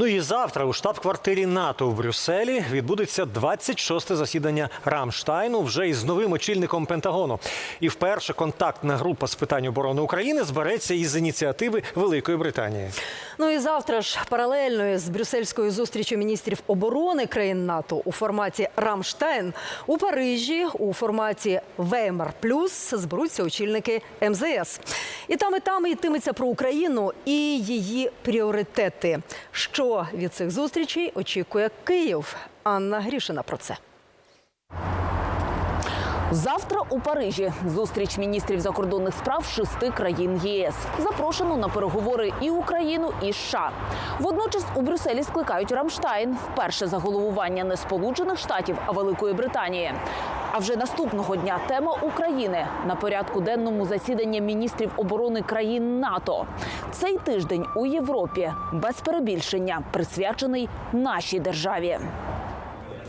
Ну і завтра у штаб-квартирі НАТО в Брюсселі відбудеться 26-те засідання Рамштайну вже із новим очільником Пентагону. І вперше контактна група з питань оборони України збереться із ініціативи Великої Британії. Ну і завтра ж паралельно з брюссельською зустрічю міністрів оборони країн НАТО у форматі Рамштайн у Парижі у форматі Веймар Плюс зберуться очільники МЗС. І там, і там йтиметься про Україну і її пріоритети. Що від цих зустрічей очікує Київ? Анна Грішина про це. Завтра у Парижі зустріч міністрів закордонних справ шести країн ЄС. Запрошено на переговори і Україну, і США. Водночас у Брюсселі скликають Рамштайн вперше за головування не Сполучених Штатів, а Великої Британії. А вже наступного дня тема України на порядку денному засідання міністрів оборони країн НАТО. Цей тиждень у Європі без перебільшення присвячений нашій державі.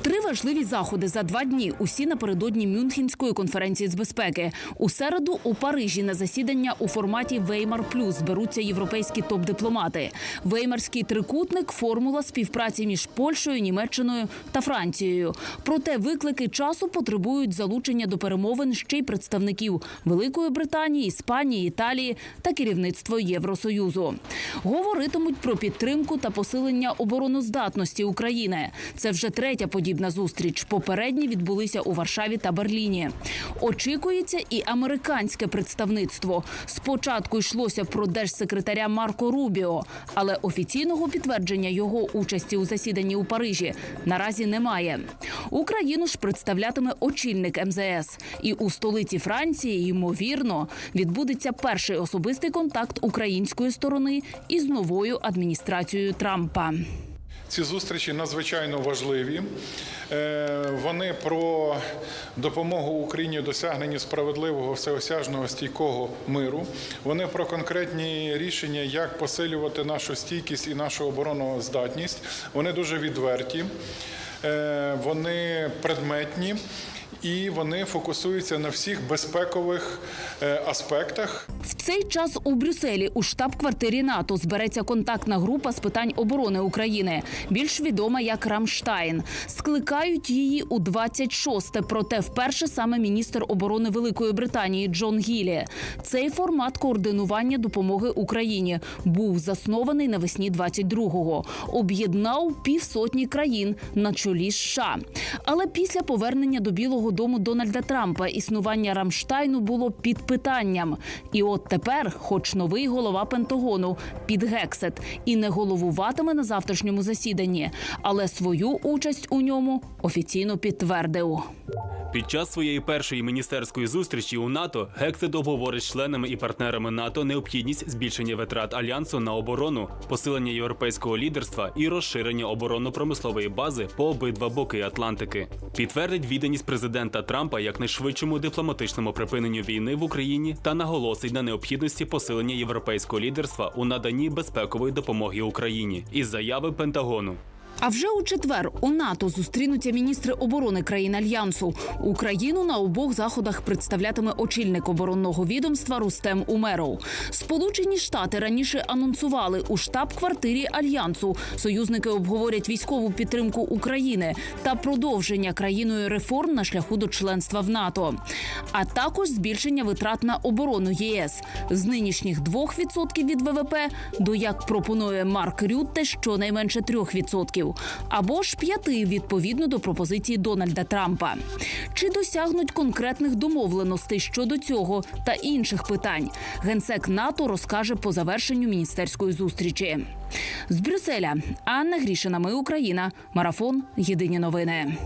Три важливі заходи за два дні. Усі напередодні Мюнхенської конференції з безпеки. У середу у Парижі на засідання у форматі Веймар Плюс зберуться європейські топ-дипломати. Веймарський трикутник формула співпраці між Польщею, Німеччиною та Францією. Проте виклики часу потребують залучення до перемовин ще й представників Великої Британії, Іспанії, Італії та керівництво Євросоюзу. Говоритимуть про підтримку та посилення обороноздатності України. Це вже третя подібна зустріч. Попередні відбулися у Варшаві та Берліні. Очікується і американське представництво. Спочатку йшлося про держсекретаря Марко Рубіо, але офіційного підтвердження його участі у засіданні у Парижі наразі немає. Україну ж представлятиме очільник МЗС. І у столиці Франції, ймовірно, відбудеться перший особистий контакт української сторони із новою адміністрацією Трампа. Ці зустрічі надзвичайно важливі. Е, Вони про допомогу Україні у досягненні справедливого, всеосяжного стійкого миру. Вони про конкретні рішення, як посилювати нашу стійкість і нашу обороноздатність. Вони дуже відверті, е, вони предметні. І вони фокусуються на всіх безпекових е, аспектах Цей час у Брюсселі у штаб-квартирі НАТО збереться контактна група з питань оборони України, більш відома як Рамштайн. Скликають її у 26-те, проте вперше саме міністр оборони Великої Британії Джон Гілі. Цей формат координування допомоги Україні був заснований навесні 22-го. Об'єднав півсотні країн на чолі США. Але після повернення до Білого Дому Дональда Трампа існування Рамштайну було під питанням. І от тепер, хоч новий голова Пентагону під гексет і не головуватиме на завтрашньому засіданні, але свою участь у ньому офіційно підтвердив. Під час своєї першої міністерської зустрічі у НАТО Гексет обговорить членами і партнерами НАТО необхідність збільшення витрат альянсу на оборону, посилення європейського лідерства і розширення оборонно-промислової бази по обидва боки Атлантики. Підтвердить відданість президента Трампа якнайшвидшому дипломатичному припиненню війни в Україні та наголосить на необхідності посилення європейського лідерства у наданні безпекової допомоги Україні із заяви Пентагону. А вже у четвер у НАТО зустрінуться міністри оборони країн альянсу. Україну на обох заходах представлятиме очільник оборонного відомства Рустем Умеров. Сполучені Штати раніше анонсували у штаб-квартирі альянсу. Союзники обговорять військову підтримку України та продовження країною реформ на шляху до членства в НАТО, а також збільшення витрат на оборону ЄС з нинішніх 2% від ВВП до як пропонує Марк Рютте, щонайменше 3%. Або ж 5% відповідно до пропозиції Дональда Трампа. Чи досягнуть конкретних домовленостей щодо цього та інших питань? Генсек НАТО розкаже по завершенню міністерської зустрічі. З Брюсселя Анна Грішина. Ми Україна. Марафон. Єдині новини.